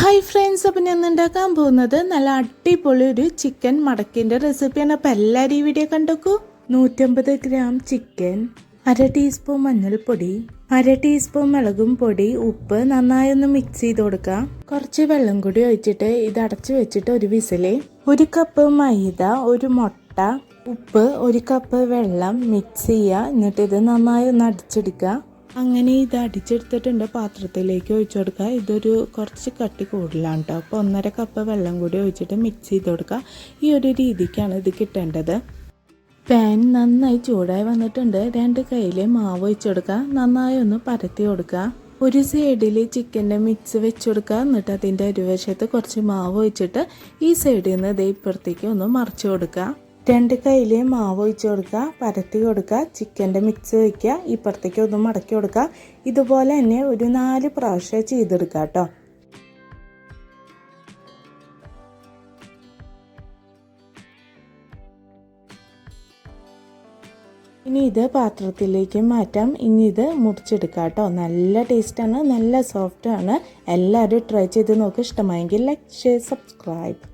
Hi friends അപ്പം ഞാൻ ഉണ്ടാക്കാൻ പോകുന്നത് നല്ല അടിപൊളി ഒരു ചിക്കൻ മടക്കിന്റെ റെസിപ്പിയാണ് അപ്പം എല്ലാവരും ഈ വീഡിയോ കണ്ടോക്കൂ. നൂറ്റമ്പത് ഗ്രാം ചിക്കൻ അര ടീസ്പൂൺ മഞ്ഞൾപ്പൊടി അര ടീസ്പൂൺ മുളകും പൊടി ഉപ്പ് നന്നായി ഒന്ന് മിക്സ് ചെയ്ത് കൊടുക്കുക കുറച്ച് വെള്ളം കൂടി ഒഴിച്ചിട്ട് ഇത് അടച്ചു വെച്ചിട്ട് ഒരു വിസിൽ ഒരു കപ്പ് മൈദ ഒരു മുട്ട ഉപ്പ് ഒരു കപ്പ് വെള്ളം മിക്സ് ചെയ്യുക. എന്നിട്ട് ഇത് നന്നായി ഒന്ന് അടിച്ചെടുക്കുക. അങ്ങനെ ഇത് അടിച്ചെടുത്തിട്ടുണ്ട് പാത്രത്തിലേക്ക് ഒഴിച്ചു കൊടുക്കുക. ഇതൊരു കുറച്ച് കട്ടി കൂടുതലാണ് കേട്ടോ അപ്പോൾ ഒന്നര കപ്പ് വെള്ളം കൂടി ഒഴിച്ചിട്ട് മിക്സ് ചെയ്ത് കൊടുക്കുക. ഈ ഒരു രീതിക്കാണ് ഇത് കിട്ടേണ്ടത്. പാൻ നന്നായി ചൂടായി വന്നിട്ടുണ്ട്. രണ്ട് കയ്യിൽ മാവ് ഒഴിച്ചു കൊടുക്കുക. നന്നായി ഒന്ന് പരത്തി കൊടുക്കുക. ഒരു സൈഡിൽ ചിക്കന്റെ മിക്സ് വെച്ച് കൊടുക്കുക. എന്നിട്ട് അതിന്റെ ഇരുവശത്ത് കുറച്ച് മാവ് ഒഴിച്ചിട്ട് ഈ സൈഡിൽ നിന്ന് ഇതേ ഇപ്പുറത്തേക്ക് ഒന്ന് മറിച്ച് കൊടുക്കുക. രണ്ട് കയ്യിൽ മാവ് ഒഴിച്ച് കൊടുക്കുക പരത്തി കൊടുക്കുക ചിക്കന്റെ മിക്സ് വയ്ക്കുക ഇപ്പുറത്തേക്ക് ഒന്ന് മടക്കി കൊടുക്കുക. ഇതുപോലെ തന്നെ ഒരു നാല് പ്രാവശ്യം ചെയ്തെടുക്കുക കേട്ടോ. ഇനി ഇത് പാത്രത്തിലേക്ക് മാറ്റാം. ഇനി ഇത് മുറിച്ചെടുക്കാം കേട്ടോ. നല്ല ടേസ്റ്റാണ് നല്ല സോഫ്റ്റാണ് എല്ലാവരും ട്രൈ ചെയ്ത് നോക്കുക ഇഷ്ടമായെങ്കിൽ ലൈക്ക് ഷെയർ സബ്സ്ക്രൈബ്